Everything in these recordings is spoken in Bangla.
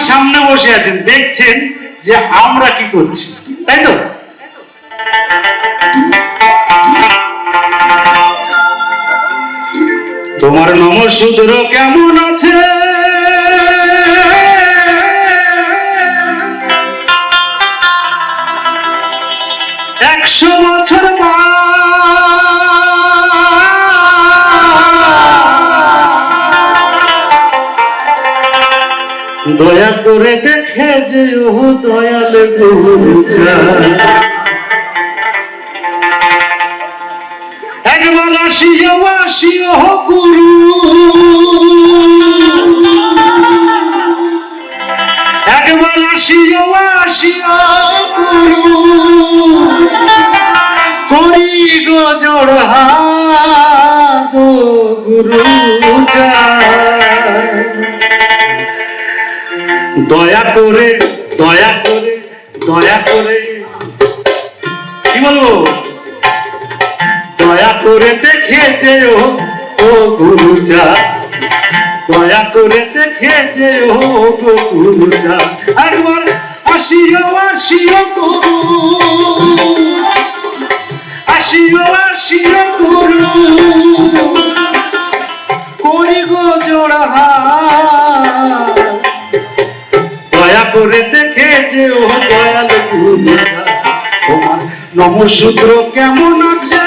সামনে বসে আছেন দেখছেন যে আমরা কি করছি তাই তো? তোমার নমস্কার কেমন আছে? দয়া করে দেখে যে ও দয়াল একবার আসিও আসিও গুরু। একবার আসিও আসিও গুরু করি গো জোড় হাত গুরু দয়া করে দয়া করে দয়া করে। কি বলব? দয়া করে দেখে যেও ও গুরু যা দয়া করে দেখে যেও গো গুরু যা একবার আসিও আসিও গুরু আসিও আসিও করি তোমার নমসূত্র কেমন আছে?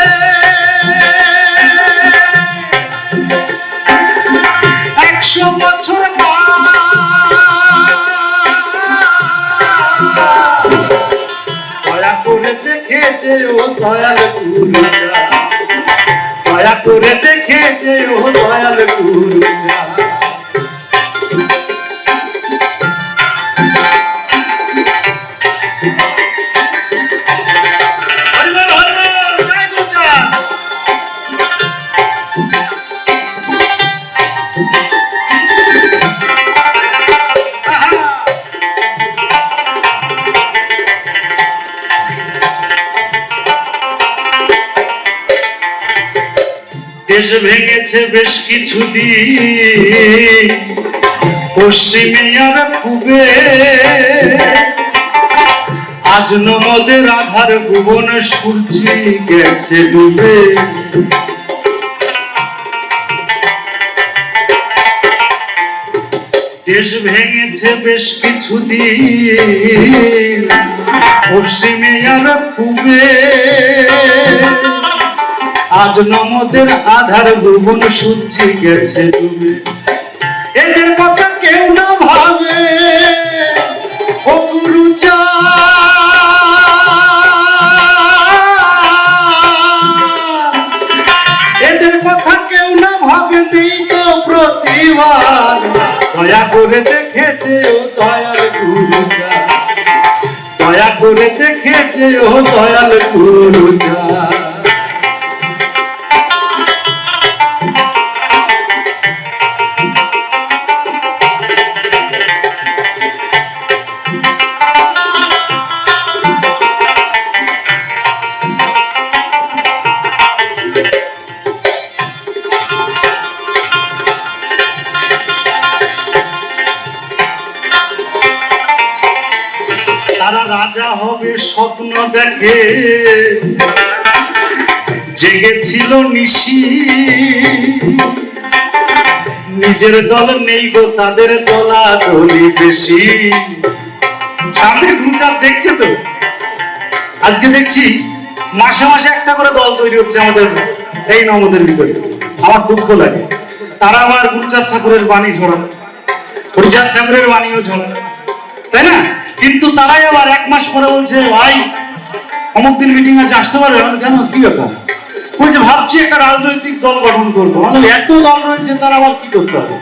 একশো বছর দয়া করে দেখেছে ও দয়াল দয়া করে দেশ ভেঙেছে বেশ কিছু দিন পশ্চিমে আর পূবে আজ নমদের আধার ভুবন সূর্য গেছে ডুবে। দেশ ভেঙেছে বেশ কিছু দিন পশ্চিমে আর পূবে আজ নমদের আধার ভুবন সূর্য গেছে ডুবে। এদের কথা কেউ না ভাবে, ও গুরু এদের কথা কেউ না ভাবে নেই তো প্রতিবার দয়া করে দেখেছে ও দয়াল গুরু দয়া করে দেখেছে ও দয়াল গুরু রাজা হবে স্বপ্ন দেখে। জেগেছিল নিশি। নিজের দল নেই গো, তাদের দলা দলি বেশি। সামনে গুচার দেখছে তো? আজকে দেখছি মাসে মাসে একটা করে দল তৈরি হচ্ছে আমাদের, এই নমদের ভিতরে। আমার দুঃখ লাগে। তারা আবার গুরুচাঁদ ঠাকুরের বাণী ছড়ায় হরিচাঁদ ঠাকুরের বাণীও ছড়ায় তাই না? কিন্তু তারাই আবার এক মাস পরে বলছে, ভাই, অমুক দিন মিটিং আছে, আসতে পারবে? কেন? কি ব্যাপার? বলছে ভাবছি একটা রাজনৈতিক দল গঠন করব। এত দল রয়েছে, তারা আবার কি করতে হবে?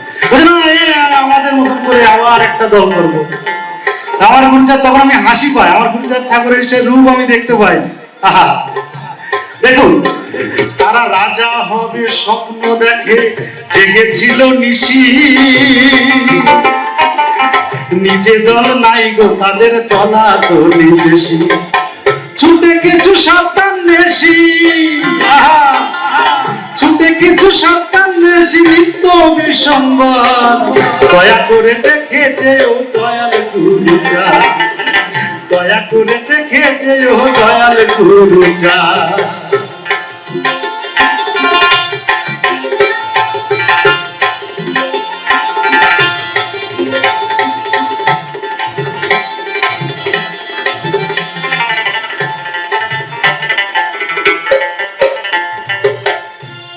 আমাদের মতন করে আবার একটা দল করব। আমার তখন আমি হাসি পাই। আমার গুরুচাঁদ ঠাকুরের সে রূপ আমি দেখতে পাই। দেখুন, তারা রাজা হবে, স্বপ্ন দেখে, জেগেছিল নিশি। নিজে দল নাই গো, তাদের তলা দলি বেশি ছুটে কিছু নেশি। আহা, ছুটে কিছু সন্তান নিত্য বিসম্বাদ। দয়া করে দেখে যে ও দয়াল গুরুজা দয়া করে দেখে যে ও দয়াল গুরুজা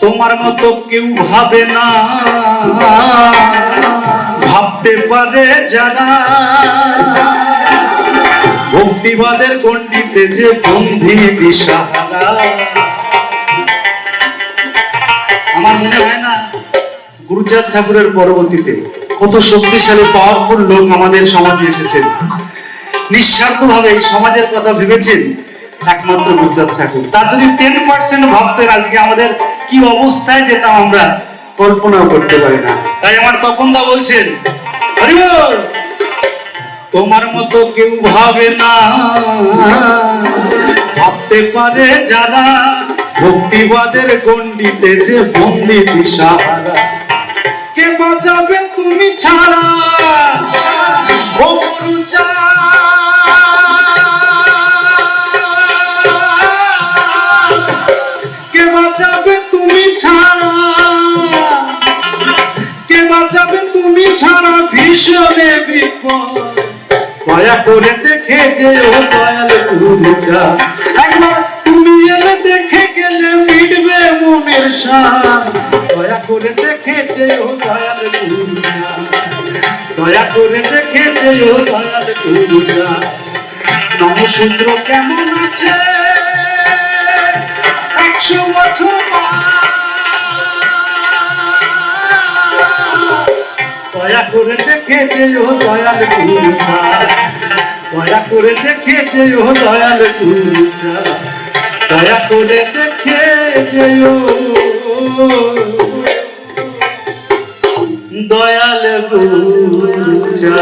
তোমার মতো কেউ ভাবে না। ভাবতে পারে যারা ভক্তিবাদের গণ্ডিতে যে বন্ধি দিশাহারা আমার মনে হয় না, গুরুচাঁদ ঠাকুরের পরবর্তীতে কত শক্তিশালী পাওয়ারফুল লোক আমাদের সমাজে এসেছেন। নিঃস্বার্থ ভাবে এই সমাজের কথা ভেবেছেন একমাত্র গুরুচাঁদ ঠাকুর। তার যদি টেন পার্সেন্ট ভাবতেন আজকে আমাদের কি অবস্থায় যেতাম আমরা কল্পনাও করতে পারি না। তাই আমার তপনদা বলছেন তোমার মতো কেউ ভাবে না। ভাবতে পারে যারা ভক্তিবাদের গণ্ডিতে যে বন্দি দিশাহারা। কে বাঁচাবে তুমি ছাড়া? ভীষণে বিপদ। দয়া করে দেখে যে ও দয়াল একবার তুমি এলে দেখে গেলে মিটবে মনের দয়া করে দেখে যে ও দয়াল দয়া করে দেখে যে ও দয়াল নমসূত্র কেমন আছে? একশো বছর দয়া করে দেখে যেও দয়াল গুরুজা দয়া করে দেখে যেও দয়াল গুরুজা দয়া করে দেখে যেও। দয়াল গুরুজা